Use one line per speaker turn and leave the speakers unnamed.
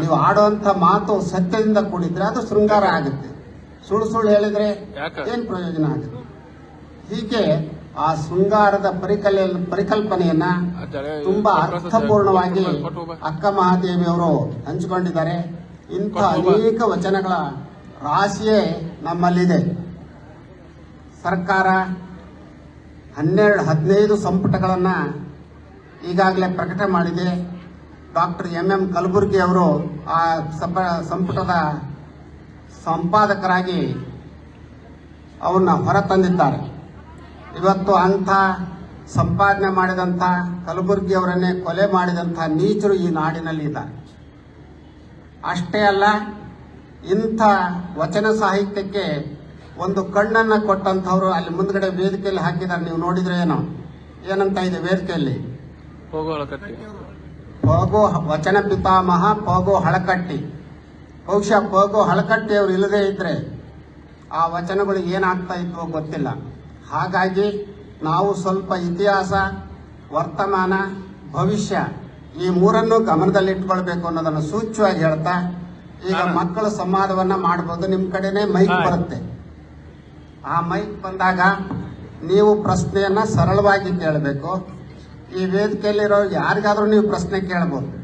ನೀವು ಆಡುವಂತ ಮಾತು ಸತ್ಯದಿಂದ ಕೂಡಿದ್ರೆ ಅದು ಶೃಂಗಾರ ಆಗುತ್ತೆ. ಸುಳ್ಳು ಸುಳ್ಳು ಹೇಳಿದ್ರೆ? ಏನ್ ಪ್ರಯೋಜನ ಆಗುತ್ತೆ? ಹೀಗೆ ಆ ಶೃಂಗಾರದ ಪರಿಕಲ್ ಪರಿಕಲ್ಪನೆಯನ್ನ ತುಂಬಾ ಅರ್ಥಪೂರ್ಣವಾಗಿ ಅಕ್ಕ ಮಹಾದೇವಿ ಅವರು ಹಂಚಿಕೊಂಡಿದ್ದಾರೆ. ಇಂಥ ಅನೇಕ ವಚನಗಳ ರಾಶಿಯೇ ನಮ್ಮಲ್ಲಿದೆ. ಸರ್ಕಾರ ಹನ್ನೆರಡು ಹದಿನೈದು ಸಂಪುಟಗಳನ್ನ ಈಗಾಗಲೇ ಪ್ರಕಟ ಮಾಡಿದೆ. ಡಾಕ್ಟರ್ ಎಂ ಎಂ ಕಲಬುರ್ಗಿ ಅವರು ಆ ಸಪ- ಸಂಪುಟದ ಸಂಪಾದಕರಾಗಿ ಅವನ್ನ ಹೊರತಂದಿದ್ದಾರೆ ಇವತ್ತು ಅಂಥ ಸಂಪಾದನೆ ಮಾಡಿದಂಥ ಕಲಬುರ್ಗಿ ಅವರನ್ನೇ ಕೊಲೆ ಮಾಡಿದಂಥ ನೀಚರು ಈ ನಾಡಿನಲ್ಲಿ ಇದ್ದಾರೆ. ಅಷ್ಟೇ ಅಲ್ಲ, ಇಂಥ ವಚನ ಸಾಹಿತ್ಯಕ್ಕೆ ಒಂದು ಕಣ್ಣನ್ನು ಕೊಟ್ಟಂಥವ್ರು ಅಲ್ಲಿ ಮುಂದ್ಗಡೆ ವೇದಿಕೆಯಲ್ಲಿ ಹಾಕಿದ್ದಾರೆ. ನೀವು ನೋಡಿದ್ರೆ ಏನೋ, ಏನಂತ ಇದೆ ವೇದಿಕೆಯಲ್ಲಿ?
ಹೋಗೋಣ
ಪೋಗೋ ವಚನ ಪಿತಾಮಹ ಪೋಗೋ ಹಳಕಟ್ಟಿ. ಬಹುಶಃ ಪೋಗೋ ಹಳಕಟ್ಟಿ ಅವರು ಇಲ್ಲದೇ ಇದ್ದರೆ ಆ ವಚನಗಳು ಏನಾಗ್ತಾ ಇದ್ವೋ ಗೊತ್ತಿಲ್ಲ. ಹಾಗಾಗಿ ನಾವು ಸ್ವಲ್ಪ ಇತಿಹಾಸ ವರ್ತಮಾನ ಭವಿಷ್ಯ ಈ ಮೂರನ್ನು ಗಮನದಲ್ಲಿಟ್ಕೊಳ್ಬೇಕು ಅನ್ನೋದನ್ನು ಸೂಚ್ಯವಾಗಿ ಹೇಳ್ತಾ ಈಗ ಮಕ್ಕಳ ಸಂವಾದವನ್ನ ಮಾಡಬಹುದು ನಿಮ್ ಕಡೆನೆ ಮೈಕ್ ಬರುತ್ತೆ. ಆ ಮೈಕ್ ಬಂದಾಗ ನೀವು ಪ್ರಶ್ನೆಯನ್ನ ಸರಳವಾಗಿ ಕೇಳಬೇಕು. ಈ ವೇದಿಕೆಯಲ್ಲಿರೋ ಯಾರಿಗಾದ್ರೂ ನೀವು ಪ್ರಶ್ನೆ ಕೇಳಬಹುದು